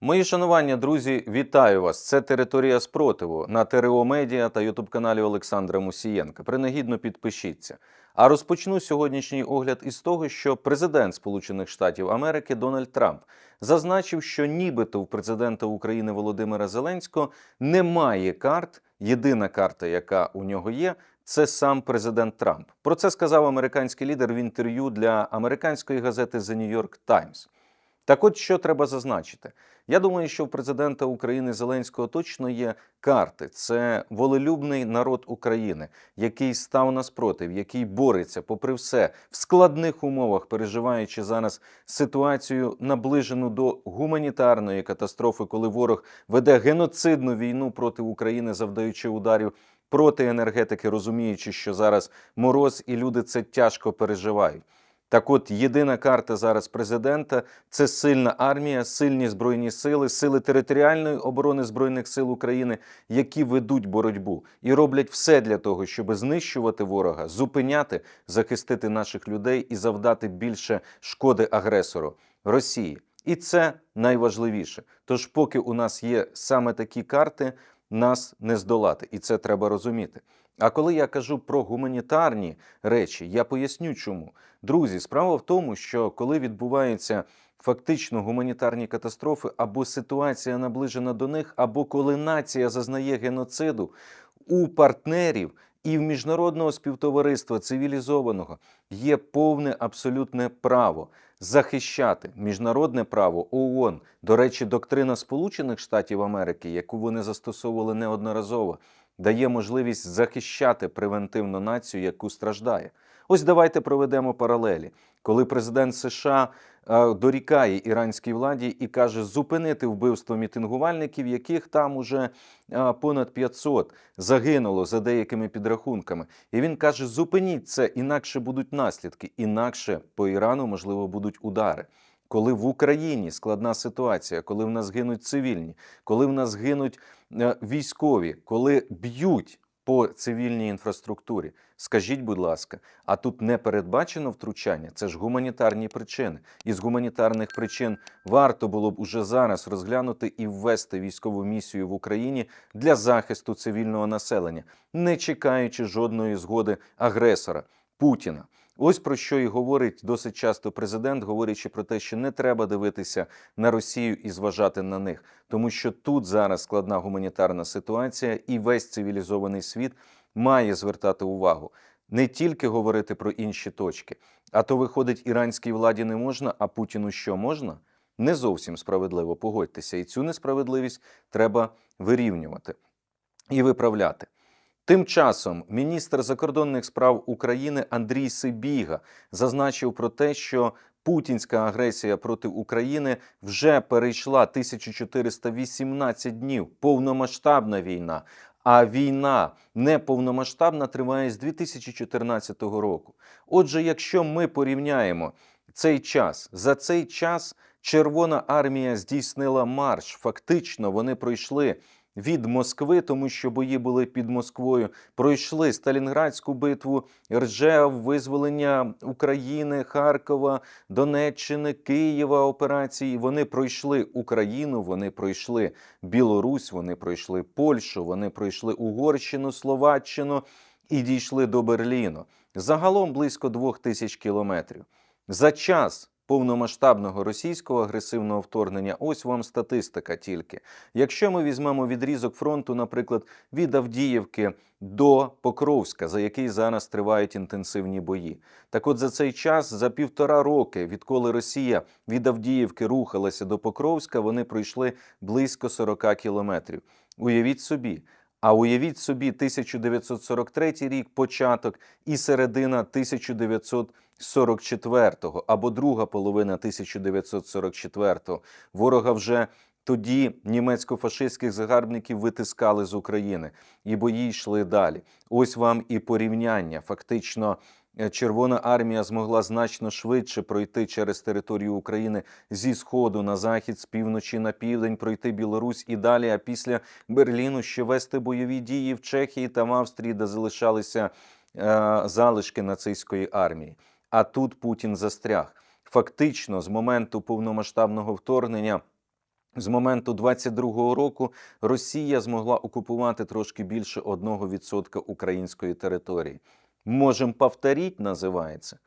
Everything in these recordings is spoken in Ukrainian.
Мої шанування, друзі, вітаю вас. Це територія спротиву на ТРО Медіа та Ютуб-каналі Олександра Мусієнка. Принагідно підпишіться. А розпочну сьогоднішній огляд із того, що президент Сполучених Штатів Америки Дональд Трамп зазначив, що нібито у президента України Володимира Зеленського немає карт. Єдина карта, яка у нього є, це сам президент Трамп. Про це сказав американський лідер в інтерв'ю для американської газети The New York Times. Так от що треба зазначити? Я думаю, що у президента України Зеленського точно є карти. Це волелюбний народ України, який став на спротив, який бореться, попри все, в складних умовах, переживаючи зараз ситуацію, наближену до гуманітарної катастрофи, коли ворог веде геноцидну війну проти України, завдаючи ударів проти енергетики, розуміючи, що зараз мороз і люди це тяжко переживають. Так от єдина карта зараз президента це сильна армія, сильні збройні сили, сили територіальної оборони збройних сил України, які ведуть боротьбу і роблять все для того, щоб знищувати ворога, зупиняти, захистити наших людей і завдати більше шкоди агресору Росії. І це найважливіше. Тож, поки у нас є саме такі карти, нас не здолати, і це треба розуміти. А коли я кажу про гуманітарні речі, я поясню чому. Друзі, справа в тому, що коли відбуваються фактично гуманітарні катастрофи, або ситуація наближена до них, або коли нація зазнає геноциду у партнерів і в міжнародного співтовариства цивілізованого є повне абсолютне право захищати міжнародне право ООН. До речі, доктрина Сполучених Штатів Америки, яку вони застосовували неодноразово, дає можливість захищати превентивну націю, яку страждає. Ось давайте проведемо паралелі, коли президент США е, дорікає іранській владі і каже зупинити вбивство мітингувальників, яких там уже е, понад 500 загинуло за деякими підрахунками. І він каже: зупиніть це, інакше будуть наслідки, інакше по Ірану можливо будуть удари. Коли в Україні складна ситуація, коли в нас гинуть цивільні, коли в нас гинуть е, військові, коли б'ють по цивільній інфраструктурі, скажіть, будь ласка, а тут не передбачено втручання? Це ж гуманітарні причини. І з гуманітарних причин варто було б уже зараз розглянути і ввести військову місію в Україні для захисту цивільного населення, не чекаючи жодної згоди агресора Путіна. Ось про що і говорить досить часто президент, говорячи про те, що не треба дивитися на Росію і зважати на них, тому що тут зараз складна гуманітарна ситуація, і весь цивілізований світ має звертати увагу. Не тільки говорити про інші точки, а то виходить, іранській владі не можна, а Путіну що можна? Не зовсім справедливо погодьтеся, і цю несправедливість треба вирівнювати і виправляти. Тим часом міністр закордонних справ України Андрій Сибіга зазначив про те, що путінська агресія проти України вже перейшла 1418 днів. Повномасштабна війна. А війна неповномасштабна триває з 2014 року. Отже, якщо ми порівняємо цей час за цей час, Червона армія здійснила марш. Фактично, вони пройшли від Москви, тому що бої були під Москвою. Пройшли Сталінградську битву, Ржев, визволення України, Харкова, Донеччини, Києва операції. Вони пройшли Україну, вони пройшли Білорусь, вони пройшли Польщу, вони пройшли Угорщину, Словаччину і дійшли до Берліну. Загалом близько двох тисяч кілометрів. За час повномасштабного російського агресивного вторгнення. Ось вам статистика тільки. Якщо ми візьмемо відрізок фронту, наприклад, від Авдіївки до Покровська, за який зараз тривають інтенсивні бої, так от за цей час, за півтора роки, відколи Росія від Авдіївки рухалася до Покровська, вони пройшли близько 40 кілометрів. Уявіть собі. А уявіть собі, 1943 рік початок і середина 1944-го, або друга половина 1944-го. Ворога вже тоді німецько-фашистських загарбників витискали з України, і бої йшли далі. Ось вам і порівняння. Фактично, Червона армія змогла значно швидше пройти через територію України зі сходу на захід, з півночі на південь, пройти Білорусь і далі. А після Берліну ще вести бойові дії в Чехії та в Австрії, де залишалися е, залишки нацистської армії. А тут Путін застряг. Фактично, з моменту повномасштабного вторгнення. З моменту 22-го року Росія змогла окупувати трошки більше 1% української території. Можем повторіть, називається.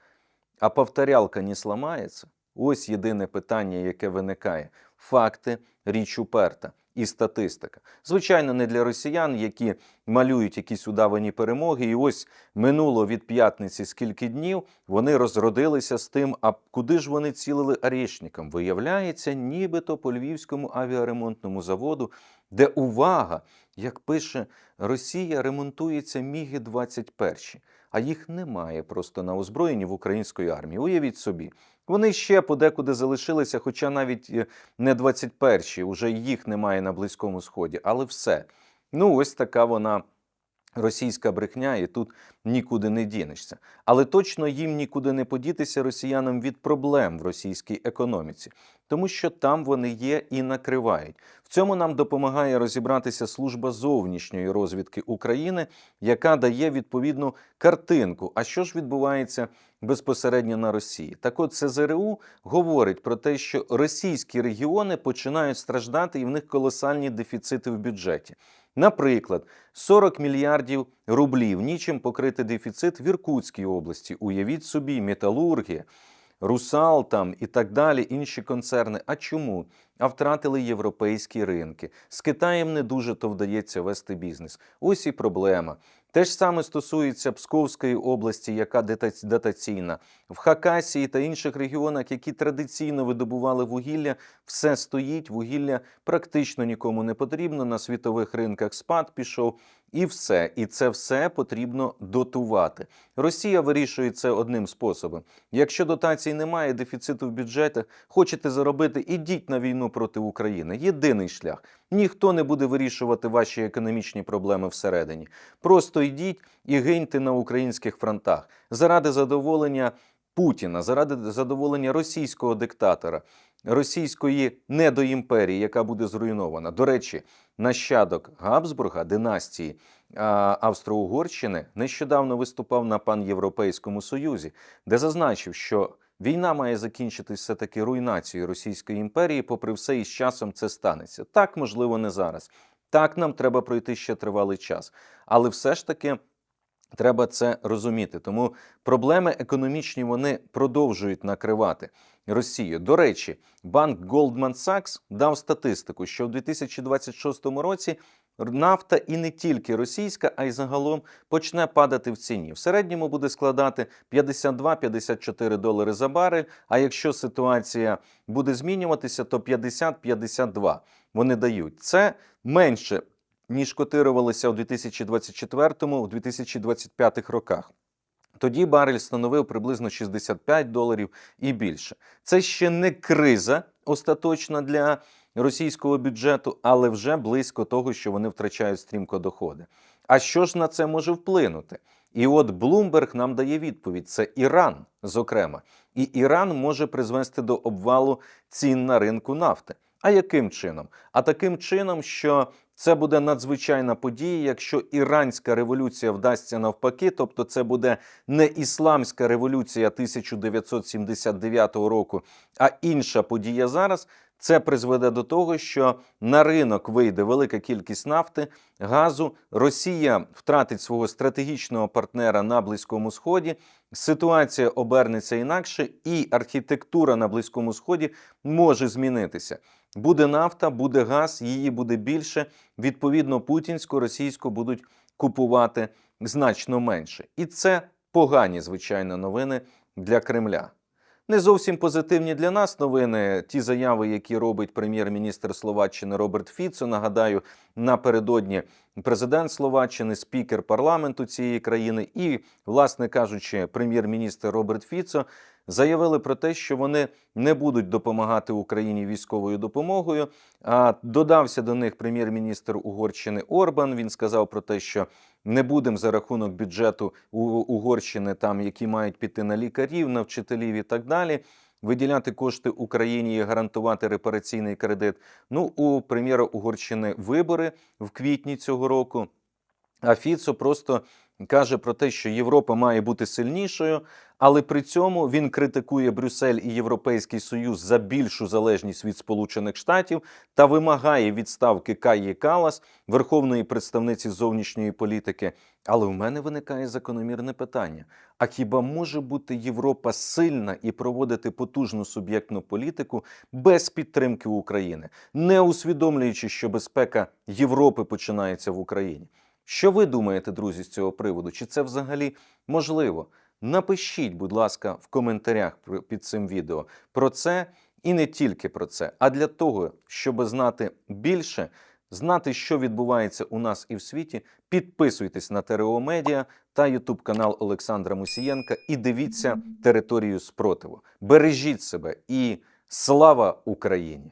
А повторялка не сламається? Ось єдине питання, яке виникає: факти, річ уперта і статистика. Звичайно, не для росіян, які малюють якісь удавані перемоги. І ось минуло від п'ятниці скільки днів вони розродилися з тим, а куди ж вони цілили арішникам? Виявляється, нібито по львівському авіаремонтному заводу, де увага, як пише Росія, ремонтується міги 21 а їх немає просто на озброєнні в української армії. Уявіть собі. Вони ще подекуди залишилися, хоча навіть е, не 21-ті, уже їх немає на Близькому Сході, але все. Ну, ось така вона російська брехня, і тут нікуди не дінешся. Але точно їм нікуди не подітися росіянам від проблем в російській економіці, тому що там вони є і накривають. В цьому нам допомагає розібратися служба зовнішньої розвідки України, яка дає відповідну картинку. А що ж відбувається безпосередньо на Росії? Так от ЦЗРУ говорить про те, що російські регіони починають страждати, і в них колосальні дефіцити в бюджеті. Наприклад, 40 мільярдів рублів нічим покрити дефіцит в Іркутській області. Уявіть собі, металургія, Русал там і так далі, інші концерни. А чому? А втратили європейські ринки. З Китаєм не дуже то вдається вести бізнес. Ось і проблема. Те ж саме стосується Псковської області, яка дотаційна. В Хакасії та інших регіонах, які традиційно видобували вугілля, все стоїть, вугілля практично нікому не потрібно. На світових ринках спад пішов, і все. І це все потрібно дотувати. Росія вирішує це одним способом. Якщо дотацій немає, дефіциту в бюджетах, хочете заробити, ідіть на війну проти України. Єдиний шлях. Ніхто не буде вирішувати ваші економічні проблеми всередині. Просто йдіть і гиньте на українських фронтах заради задоволення Путіна, заради задоволення російського диктатора, російської недоімперії, яка буде зруйнована. До речі, нащадок Габсбурга, династії Австро-Угорщини, нещодавно виступав на панєвропейському союзі, де зазначив, що війна має закінчитись все таки руйнацією Російської імперії. Попри все, і з часом це станеться. Так, можливо, не зараз. Так, нам треба пройти ще тривалий час, але все ж таки. Треба це розуміти, тому проблеми економічні вони продовжують накривати Росію. До речі, банк Goldman Sachs дав статистику, що в 2026 році нафта і не тільки російська, а й загалом почне падати в ціні. В середньому буде складати 52-54 долари за барель. А якщо ситуація буде змінюватися, то 50-52 вони дають. Це менше ніж котирувалися у 2024-2025 роках. Тоді барель становив приблизно 65 доларів і більше. Це ще не криза остаточна для російського бюджету, але вже близько того, що вони втрачають стрімко доходи. А що ж на це може вплинути? І от Блумберг нам дає відповідь: це Іран, зокрема, і Іран може призвести до обвалу цін на ринку нафти. А яким чином? А таким чином, що це буде надзвичайна подія, якщо іранська революція вдасться навпаки, тобто це буде не ісламська революція 1979 року, а інша подія зараз. Це призведе до того, що на ринок вийде велика кількість нафти, газу. Росія втратить свого стратегічного партнера на Близькому Сході. Ситуація обернеться інакше, і архітектура на Близькому Сході може змінитися. Буде нафта, буде газ, її буде більше. Відповідно, путінську, російську будуть купувати значно менше. І це погані, звичайно, новини для Кремля. Не зовсім позитивні для нас новини. Ті заяви, які робить прем'єр-міністр Словаччини Роберт Фіцо. Нагадаю, напередодні президент Словаччини, спікер парламенту цієї країни, і, власне кажучи, прем'єр-міністр Роберт Фіцо заявили про те, що вони не будуть допомагати Україні військовою допомогою. А додався до них прем'єр-міністр Угорщини Орбан. Він сказав про те, що не будемо за рахунок бюджету Угорщини, там які мають піти на лікарів, на вчителів і так далі. Виділяти кошти Україні і гарантувати репараційний кредит. Ну у прем'єра Угорщини вибори в квітні цього року. А Фіцо просто каже про те, що Європа має бути сильнішою, Але при цьому він критикує Брюссель і Європейський Союз за більшу залежність від Сполучених Штатів та вимагає відставки Каї Калас, верховної представниці зовнішньої політики. Але в мене виникає закономірне питання: а хіба може бути Європа сильна і проводити потужну суб'єктну політику без підтримки України, не усвідомлюючи, що безпека Європи починається в Україні? Що ви думаєте, друзі, з цього приводу? Чи це взагалі можливо? Напишіть, будь ласка, в коментарях під цим відео про це і не тільки про це, а для того, щоб знати більше, знати, що відбувається у нас і в світі, підписуйтесь на ТРО Медіа та Ютуб канал Олександра Мусієнка і дивіться територію спротиву. Бережіть себе і слава Україні!